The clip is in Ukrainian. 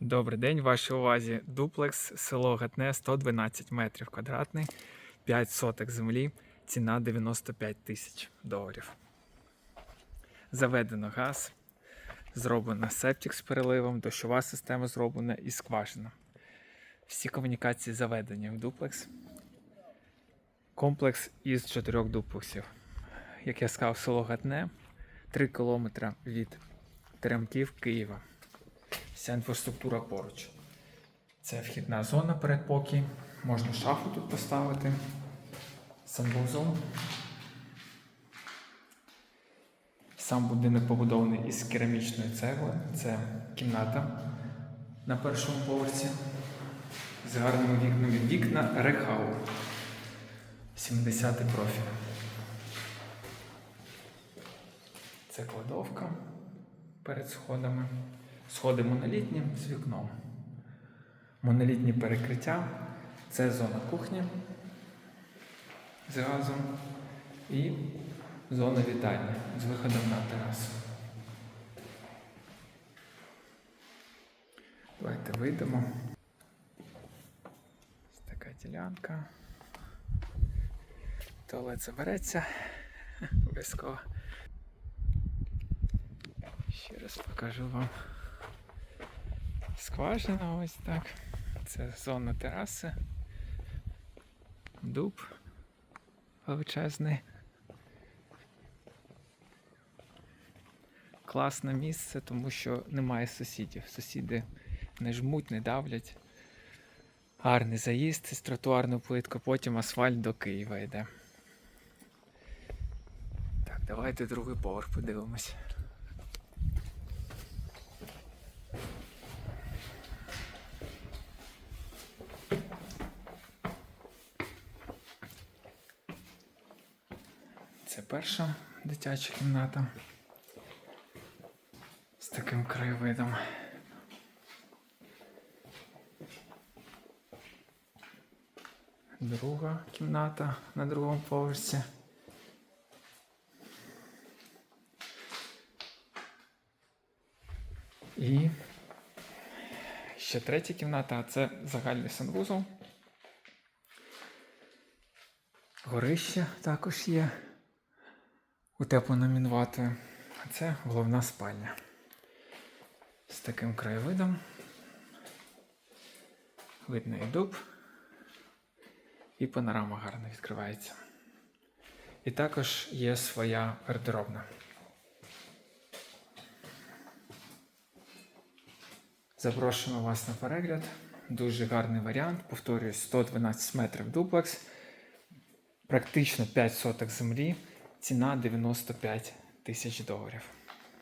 Добрий день, вашій увазі. Дуплекс, село Гатне, 112 метрів квадратний, 5 соток землі, ціна 95 тисяч доларів. Заведено газ, зроблено септик з переливом, дощова система зроблена і скважина. Всі комунікації заведені в дуплекс. Комплекс із чотирьох дуплексів. Як я сказав, село Гатне, 3 кілометри від Теремків Києва. Вся інфраструктура поруч. Це вхідна зона передпокій. Можна шафу тут поставити. Санвузол. Сам будинок побудований із керамічної цегли. Це кімната на першому поверсі. З гарними вікнами вікна Рехау. 70 профіль. Це кладовка перед сходами. Сходи монолітні з вікном. Монолітні перекриття. Це зона кухні з газом і зона вітальні з виходом на терасу. Давайте вийдемо. Ось така ділянка. Туалет забереться. Обов'язково. Ще раз покажу вам. Скважина ось так. Це зона тераси. Дуб величезний. Класне місце, тому що немає сусідів. Сусіди не жмуть, не давлять. Гарний заїзд з тротуарну плитку, потім асфальт до Києва йде. Так, давайте другий поверх подивимось. Це перша дитяча кімната з таким краєвидом. Друга кімната на другому поверсі. І ще третя кімната, а це загальний санвузол. Горище також є утеплено мінватою. А це головна спальня. З таким краєвидом. Видно і дуб, і панорама гарно відкривається. І також є своя гардеробна. Запрошуємо вас на перегляд. Дуже гарний варіант. Повторюю, 112 метрів дуплекс. Практично 5 соток землі. Ціна 95 тисяч доларів.